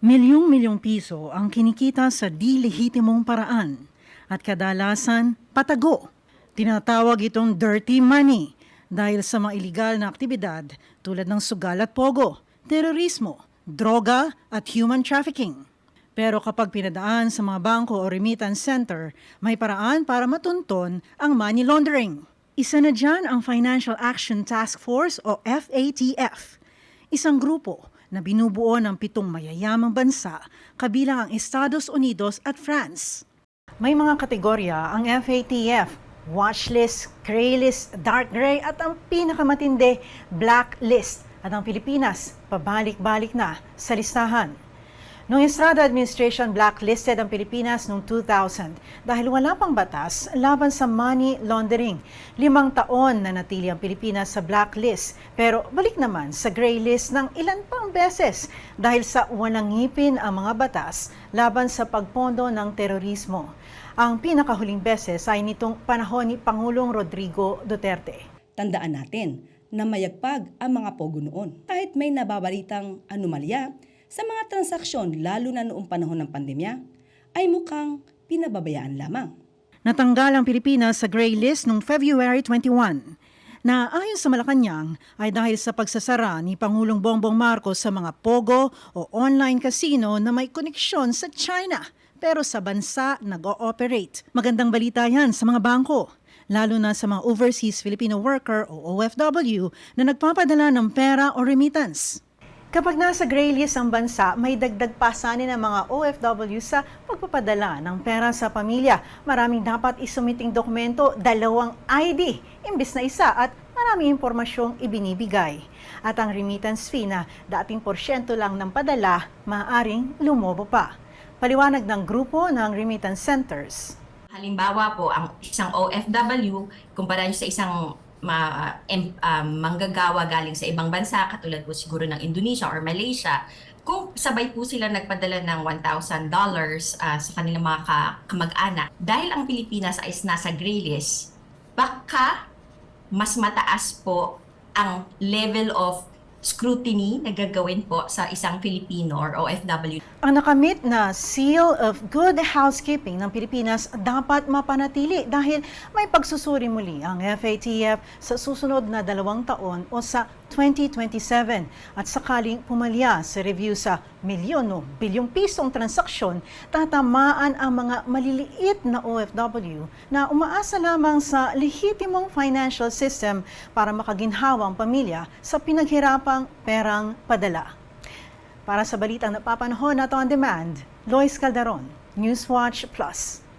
Milyong-milyong piso ang kinikita sa di lehitimong paraan at kadalasan patago. Tinatawag itong dirty money dahil sa mga iligal na aktibidad tulad ng sugal at pogo, terorismo, droga at human trafficking. Pero kapag pinadaan sa mga bangko o remittance center, may paraan para matunton ang money laundering. Isa na dyan ang Financial Action Task Force o FATF, isang grupo na binubuo ng pitong mayayamang bansa kabilang ang Estados Unidos at France. May mga kategorya ang FATF, watchlist, graylist, dark gray at ang pinakamatindi, blacklist. At ang Pilipinas, pabalik-balik na sa listahan. Noong Estrada Administration blacklisted ang Pilipinas noong 2000 dahil wala pang batas laban sa money laundering. Limang taon na natili ang Pilipinas sa blacklist pero balik naman sa gray list ng ilan pang beses dahil sa walang ngipin ang mga batas laban sa pagpondo ng terorismo. Ang pinakahuling beses ay nitong panahon ni Pangulong Rodrigo Duterte. Tandaan natin na mayagpag ang mga pogo noon. Kahit may nababalitang anomalya sa mga transaksyon lalo na noong panahon ng pandemya, ay mukhang pinababayaan lamang. Natanggal ang Pilipinas sa gray list noong February 21 na ayon sa Malacanang ay dahil sa pagsasara ni Pangulong Bongbong Marcos sa mga pogo o online casino na may koneksyon sa China pero sa bansa nag-ooperate. Magandang balita yan sa mga bangko lalo na sa mga overseas Filipino worker o OFW na nagpapadala ng pera o remittance. Kapag nasa gray list ang bansa, may dagdag pasanin ng mga OFW sa pagpapadala ng pera sa pamilya. Maraming dapat isumiting dokumento, dalawang ID, imbis na isa at maraming impormasyong ibinibigay. At ang remittance fee na dating porsyento lang ng padala, maaaring lumobo pa. Paliwanag ng grupo ng remittance centers. Halimbawa po, ang isang OFW, kumpara nyo sa isang ma, um, manggagawa galing sa ibang bansa, katulad po siguro ng Indonesia or Malaysia, kung sabay po sila nagpadala ng $1,000 ah, sa kanilang mga ka- kamag-anak, dahil ang Pilipinas ay nasa gray list, baka mas mataas po ang level of scrutiny na gagawin po sa isang Filipino or OFW Ang nakamit na Seal of Good Housekeeping ng Pilipinas dapat mapanatili dahil may pagsusuri muli ang FATF sa susunod na dalawang taon o sa 2027 at sakaling pumalya sa review sa milyon o bilyong pisong transaksyon, tatamaan ang mga maliliit na OFW na umaasa lamang sa lehitimong financial system para makaginhawang pamilya sa pinaghirapang perang padala. Para sa balitang napapanahon at on demand, Lois Calderon, Newswatch Plus.